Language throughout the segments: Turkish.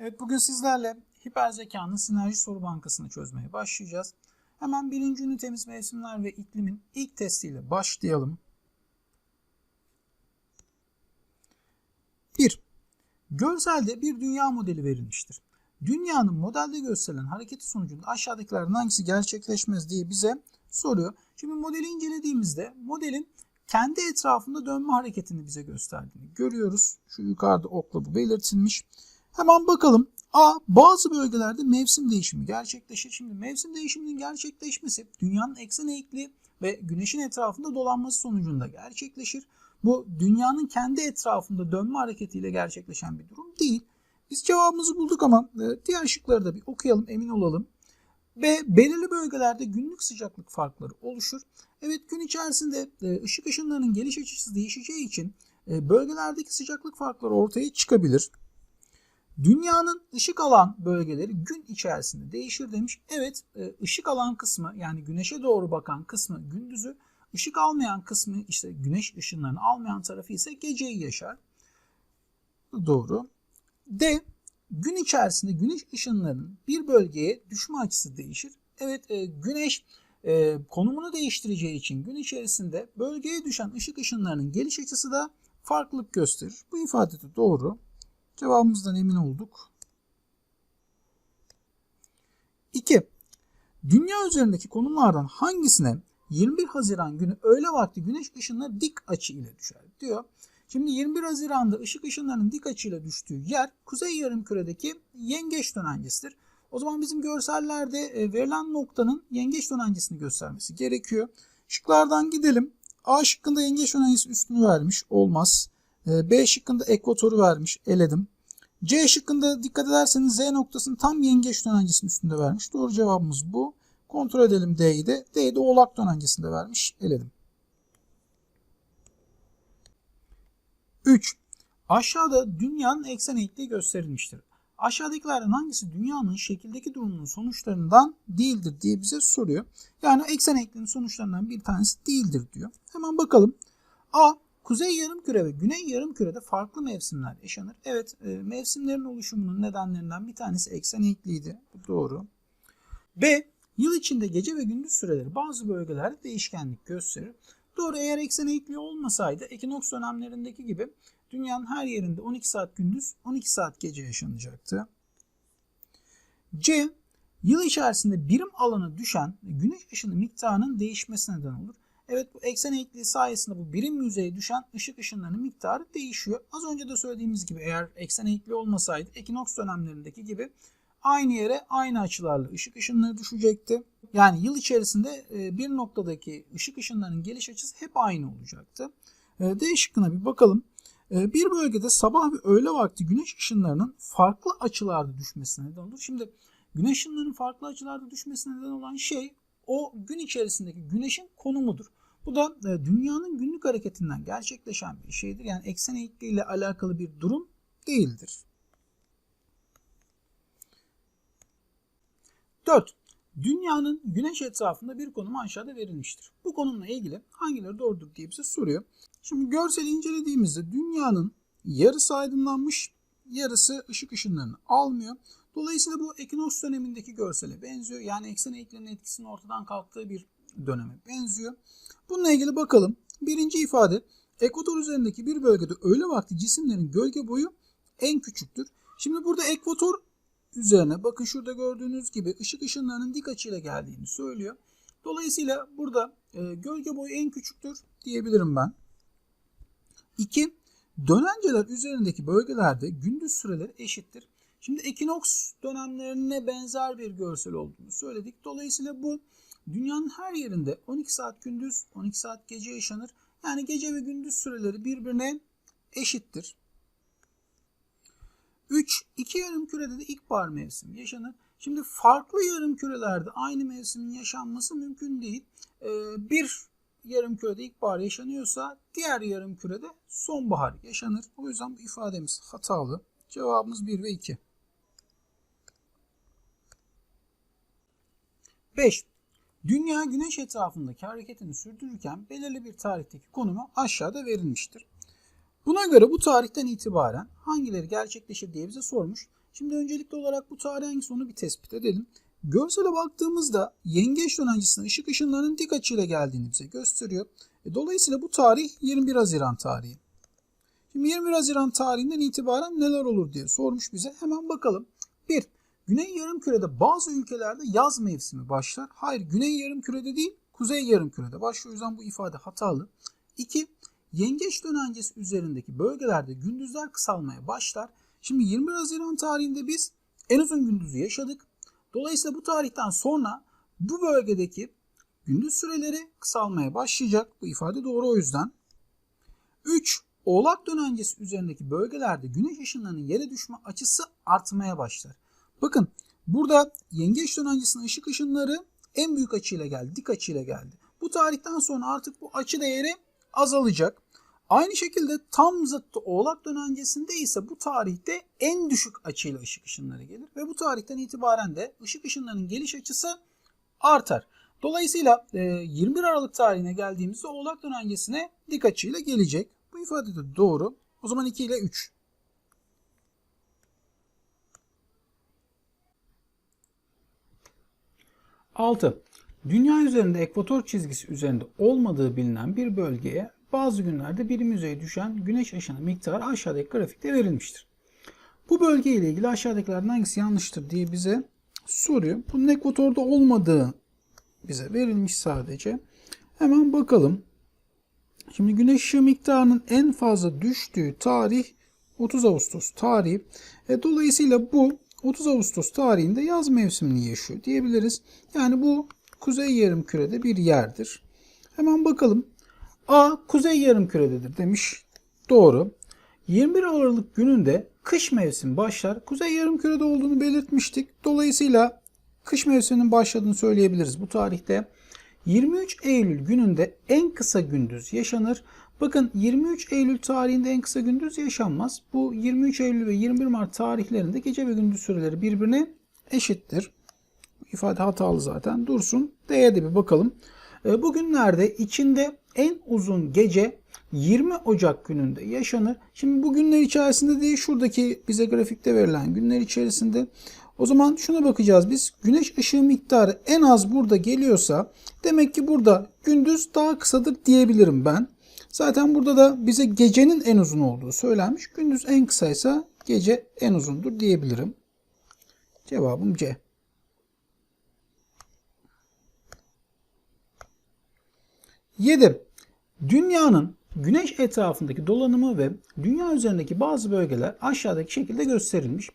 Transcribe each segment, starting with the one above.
Evet bugün sizlerle hiper zekanın sinerji soru bankasını çözmeye başlayacağız. Hemen birinci ünitemiz mevsimler ve iklimin ilk testiyle başlayalım. 1. Görselde bir dünya modeli verilmiştir. Dünyanın modelde gösterilen hareketi sonucunda aşağıdakilerden hangisi gerçekleşmez diye bize soruyor. Şimdi modeli incelediğimizde modelin kendi etrafında dönme hareketini bize gösterdiğini görüyoruz. Şu yukarıda okla bu belirtilmiş. Hemen bakalım. A. Bazı bölgelerde mevsim değişimi gerçekleşir. Şimdi mevsim değişiminin gerçekleşmesi dünyanın eksen eğikliği ve güneşin etrafında dolanması sonucunda gerçekleşir. Bu dünyanın kendi etrafında dönme hareketiyle gerçekleşen bir durum değil. Biz cevabımızı bulduk ama e, diğer şıkları da bir okuyalım emin olalım. B. Belirli bölgelerde günlük sıcaklık farkları oluşur. Evet gün içerisinde e, ışık ışınlarının geliş açısı değişeceği için e, bölgelerdeki sıcaklık farkları ortaya çıkabilir. Dünyanın ışık alan bölgeleri gün içerisinde değişir demiş. Evet e, ışık alan kısmı yani güneşe doğru bakan kısmı gündüzü, ışık almayan kısmı işte güneş ışınlarını almayan tarafı ise geceyi yaşar. Doğru. D. Gün içerisinde güneş ışınlarının bir bölgeye düşme açısı değişir. Evet e, güneş e, konumunu değiştireceği için gün içerisinde bölgeye düşen ışık ışınlarının geliş açısı da farklılık gösterir. Bu ifade de doğru. Cevabımızdan emin olduk. 2. Dünya üzerindeki konumlardan hangisine 21 Haziran günü öğle vakti güneş ışınları dik açı ile düşer diyor. Şimdi 21 Haziran'da ışık ışınlarının dik açıyla düştüğü yer kuzey yarımküredeki yengeç dönencesidir. O zaman bizim görsellerde e, verilen noktanın yengeç dönencesini göstermesi gerekiyor. Şıklardan gidelim. A şıkkında yengeç dönencesi üstünü vermiş. Olmaz. E, B şıkkında ekvatoru vermiş. Eledim. C şıkkında dikkat ederseniz Z noktasını tam yengeç dönencesinin üstünde vermiş. Doğru cevabımız bu. Kontrol edelim D'yi de. D'yi de oğlak dönencesinde vermiş. Eledim. 3. Aşağıda dünyanın eksen eğikliği gösterilmiştir. Aşağıdakilerden hangisi dünyanın şekildeki durumunun sonuçlarından değildir diye bize soruyor. Yani eksen eğikliğinin sonuçlarından bir tanesi değildir diyor. Hemen bakalım. A. Kuzey yarımküre ve güney yarımkürede farklı mevsimler yaşanır. Evet, e, mevsimlerin oluşumunun nedenlerinden bir tanesi eksen eğikliğiydi. Bu doğru. B. Yıl içinde gece ve gündüz süreleri bazı bölgelerde değişkenlik gösterir. Doğru eğer eksen eğikliği olmasaydı ekinoks dönemlerindeki gibi dünyanın her yerinde 12 saat gündüz 12 saat gece yaşanacaktı. C. Yıl içerisinde birim alanı düşen güneş ışını miktarının değişmesine neden olur. Evet bu eksen eğikliği sayesinde bu birim yüzeye düşen ışık ışınlarının miktarı değişiyor. Az önce de söylediğimiz gibi eğer eksen eğikliği olmasaydı ekinoks dönemlerindeki gibi aynı yere aynı açılarla ışık ışınları düşecekti. Yani yıl içerisinde bir noktadaki ışık ışınlarının geliş açısı hep aynı olacaktı. D şıkkına bir bakalım. Bir bölgede sabah ve öğle vakti güneş ışınlarının farklı açılarda düşmesine neden olur. Şimdi güneş ışınlarının farklı açılarda düşmesine neden olan şey o gün içerisindeki güneşin konumudur. Bu da dünyanın günlük hareketinden gerçekleşen bir şeydir. Yani eksen eğikliği ile alakalı bir durum değildir. 4. Dünyanın güneş etrafında bir konumu aşağıda verilmiştir. Bu konumla ilgili hangileri doğrudur diye bize soruyor. Şimdi görseli incelediğimizde dünyanın yarısı aydınlanmış, yarısı ışık ışınlarını almıyor. Dolayısıyla bu ekinoks dönemindeki görsele benziyor. Yani eksen eğiklerinin etkisinin ortadan kalktığı bir döneme benziyor. Bununla ilgili bakalım. Birinci ifade ekvator üzerindeki bir bölgede öğle vakti cisimlerin gölge boyu en küçüktür. Şimdi burada ekvator üzerine bakın şurada gördüğünüz gibi ışık ışınlarının dik açıyla geldiğini söylüyor. Dolayısıyla burada e, gölge boyu en küçüktür diyebilirim ben. 2. Dönenceler üzerindeki bölgelerde gündüz süreleri eşittir. Şimdi ekinoks dönemlerine benzer bir görsel olduğunu söyledik. Dolayısıyla bu dünyanın her yerinde 12 saat gündüz, 12 saat gece yaşanır. Yani gece ve gündüz süreleri birbirine eşittir. 3. İki yarım kürede de ilkbahar mevsimi yaşanır. Şimdi farklı yarım kürelerde aynı mevsimin yaşanması mümkün değil. Ee, bir yarım kürede ilkbahar yaşanıyorsa diğer yarım kürede sonbahar yaşanır. O yüzden bu ifademiz hatalı. Cevabımız 1 ve 2. 5. Dünya güneş etrafındaki hareketini sürdürürken belirli bir tarihteki konumu aşağıda verilmiştir. Buna göre bu tarihten itibaren hangileri gerçekleşir diye bize sormuş. Şimdi öncelikli olarak bu tarih hangisi onu bir tespit edelim. Görsele baktığımızda yengeç dönencesinde ışık ışınlarının dik açıyla geldiğini bize gösteriyor. E, dolayısıyla bu tarih 21 Haziran tarihi. Şimdi 21 Haziran tarihinden itibaren neler olur diye sormuş bize. Hemen bakalım. 1. Güney yarımkürede bazı ülkelerde yaz mevsimi başlar. Hayır güney yarımkürede değil kuzey yarımkürede başlıyor. O yüzden bu ifade hatalı. 2. Yengeç dönencesi üzerindeki bölgelerde gündüzler kısalmaya başlar. Şimdi 21 Haziran tarihinde biz en uzun gündüzü yaşadık. Dolayısıyla bu tarihten sonra bu bölgedeki gündüz süreleri kısalmaya başlayacak. Bu ifade doğru o yüzden. 3. Oğlak dönencesi üzerindeki bölgelerde güneş ışınlarının yere düşme açısı artmaya başlar. Bakın burada yengeç dönencesinin ışık ışınları en büyük açıyla geldi, dik açıyla geldi. Bu tarihten sonra artık bu açı değeri azalacak. Aynı şekilde tam zıttı oğlak dönencesinde ise bu tarihte en düşük açıyla ışık ışınları gelir. Ve bu tarihten itibaren de ışık ışınlarının geliş açısı artar. Dolayısıyla 21 Aralık tarihine geldiğimizde oğlak dönencesine dik açıyla gelecek. Bu ifade de doğru. O zaman 2 ile 3. Altı. Dünya üzerinde ekvator çizgisi üzerinde olmadığı bilinen bir bölgeye bazı günlerde birim yüzeye düşen güneş ışını miktarı aşağıdaki grafikte verilmiştir. Bu bölge ile ilgili aşağıdakilerden hangisi yanlıştır diye bize soruyor. Bunun ekvatorda olmadığı bize verilmiş sadece. Hemen bakalım. Şimdi güneş ışığı miktarının en fazla düştüğü tarih 30 Ağustos tarihi. E, dolayısıyla bu 30 Ağustos tarihinde yaz mevsimini yaşıyor diyebiliriz. Yani bu kuzey yarımkürede bir yerdir. Hemen bakalım. A kuzey yarımkürededir demiş. Doğru. 21 Aralık gününde kış mevsimi başlar. Kuzey yarımkürede olduğunu belirtmiştik. Dolayısıyla kış mevsiminin başladığını söyleyebiliriz bu tarihte. 23 Eylül gününde en kısa gündüz yaşanır. Bakın 23 Eylül tarihinde en kısa gündüz yaşanmaz. Bu 23 Eylül ve 21 Mart tarihlerinde gece ve gündüz süreleri birbirine eşittir. İfade hatalı zaten. Dursun. D'ye de bir bakalım. E, bugünlerde içinde en uzun gece 20 Ocak gününde yaşanır. Şimdi bu günler içerisinde değil şuradaki bize grafikte verilen günler içerisinde o zaman şuna bakacağız biz. Güneş ışığı miktarı en az burada geliyorsa demek ki burada gündüz daha kısadır diyebilirim ben. Zaten burada da bize gecenin en uzun olduğu söylenmiş. Gündüz en kısaysa gece en uzundur diyebilirim. Cevabım C. Yedi. Dünyanın güneş etrafındaki dolanımı ve dünya üzerindeki bazı bölgeler aşağıdaki şekilde gösterilmiş.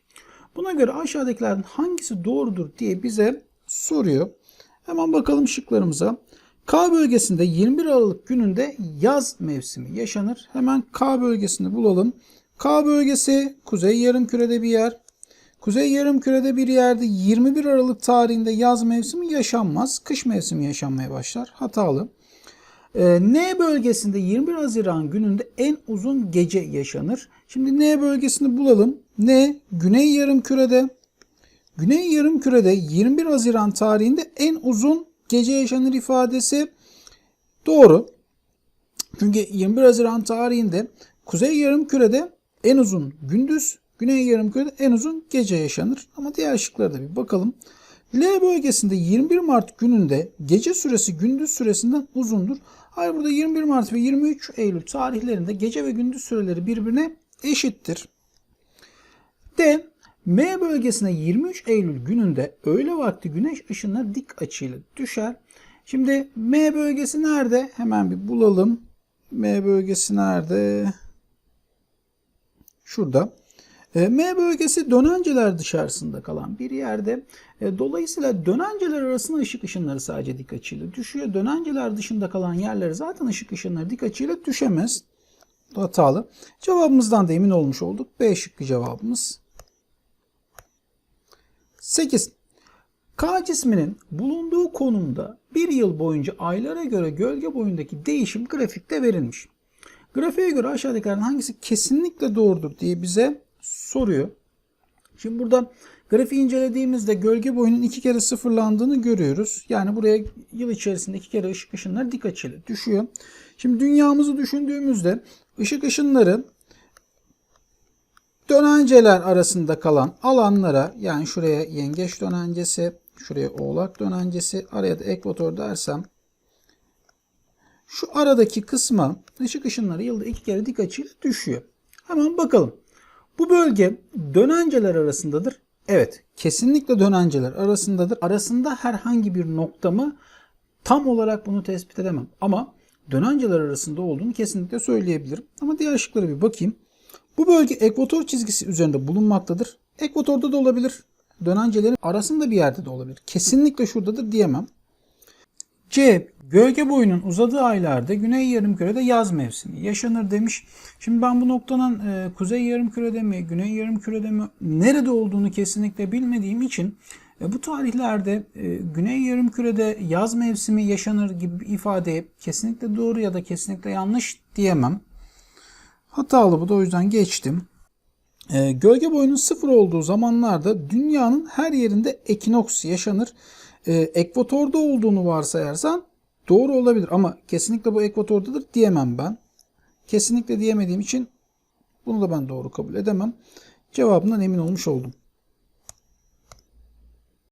Buna göre aşağıdakilerden hangisi doğrudur diye bize soruyor. Hemen bakalım şıklarımıza. K bölgesinde 21 Aralık gününde yaz mevsimi yaşanır. Hemen K bölgesini bulalım. K bölgesi kuzey yarımkürede bir yer. Kuzey yarımkürede bir yerde 21 Aralık tarihinde yaz mevsimi yaşanmaz. Kış mevsimi yaşanmaya başlar. Hatalı. Ee, N bölgesinde 21 Haziran gününde en uzun gece yaşanır. Şimdi N bölgesini bulalım. N güney yarımkürede. Güney yarımkürede 21 Haziran tarihinde en uzun gece yaşanır ifadesi doğru. Çünkü 21 Haziran tarihinde kuzey yarımkürede en uzun gündüz, güney yarımkürede en uzun gece yaşanır. Ama diğer şıklara da bir bakalım. L bölgesinde 21 Mart gününde gece süresi gündüz süresinden uzundur. Hayır burada 21 Mart ve 23 Eylül tarihlerinde gece ve gündüz süreleri birbirine eşittir. D. M bölgesine 23 Eylül gününde öğle vakti güneş ışınları dik açıyla düşer. Şimdi M bölgesi nerede? Hemen bir bulalım. M bölgesi nerede? Şurada. E, M bölgesi dönenceler dışarısında kalan bir yerde. E, dolayısıyla dönenceler arasında ışık ışınları sadece dik açıyla düşüyor. Dönenceler dışında kalan yerlere zaten ışık ışınları dik açıyla düşemez. Hatalı. Cevabımızdan da emin olmuş olduk. B şıkkı cevabımız. 8. K cisminin bulunduğu konumda bir yıl boyunca aylara göre gölge boyundaki değişim grafikte verilmiş. Grafiğe göre aşağıdakilerden hangisi kesinlikle doğrudur diye bize soruyor. Şimdi burada grafiği incelediğimizde gölge boyunun iki kere sıfırlandığını görüyoruz. Yani buraya yıl içerisinde iki kere ışık ışınları dik açıyla düşüyor. Şimdi dünyamızı düşündüğümüzde ışık ışınları dönenceler arasında kalan alanlara yani şuraya yengeç dönencesi, şuraya oğlak dönencesi, araya da ekvator dersem şu aradaki kısma ışık ışınları yılda iki kere dik açıyla düşüyor. Hemen bakalım. Bu bölge dönenceler arasındadır. Evet, kesinlikle dönenceler arasındadır. Arasında herhangi bir nokta mı? Tam olarak bunu tespit edemem. Ama dönenceler arasında olduğunu kesinlikle söyleyebilirim. Ama diğer şıklara bir bakayım. Bu bölge ekvator çizgisi üzerinde bulunmaktadır. Ekvatorda da olabilir. Dönencelerin arasında bir yerde de olabilir. Kesinlikle şuradadır diyemem. C. Gölge boyunun uzadığı aylarda Güney Yarımküre'de yaz mevsimi yaşanır demiş. Şimdi ben bu noktanın e, Kuzey Yarımküre'de mi, Güney Yarımküre'de mi, nerede olduğunu kesinlikle bilmediğim için e, bu tarihlerde e, Güney Yarımküre'de yaz mevsimi yaşanır gibi ifadeye kesinlikle doğru ya da kesinlikle yanlış diyemem. Hatalı bu da o yüzden geçtim. E, gölge boyunun sıfır olduğu zamanlarda dünyanın her yerinde ekinoks yaşanır. E, ekvatorda olduğunu varsayarsan doğru olabilir ama kesinlikle bu ekvatordadır diyemem ben. Kesinlikle diyemediğim için bunu da ben doğru kabul edemem. Cevabından emin olmuş oldum.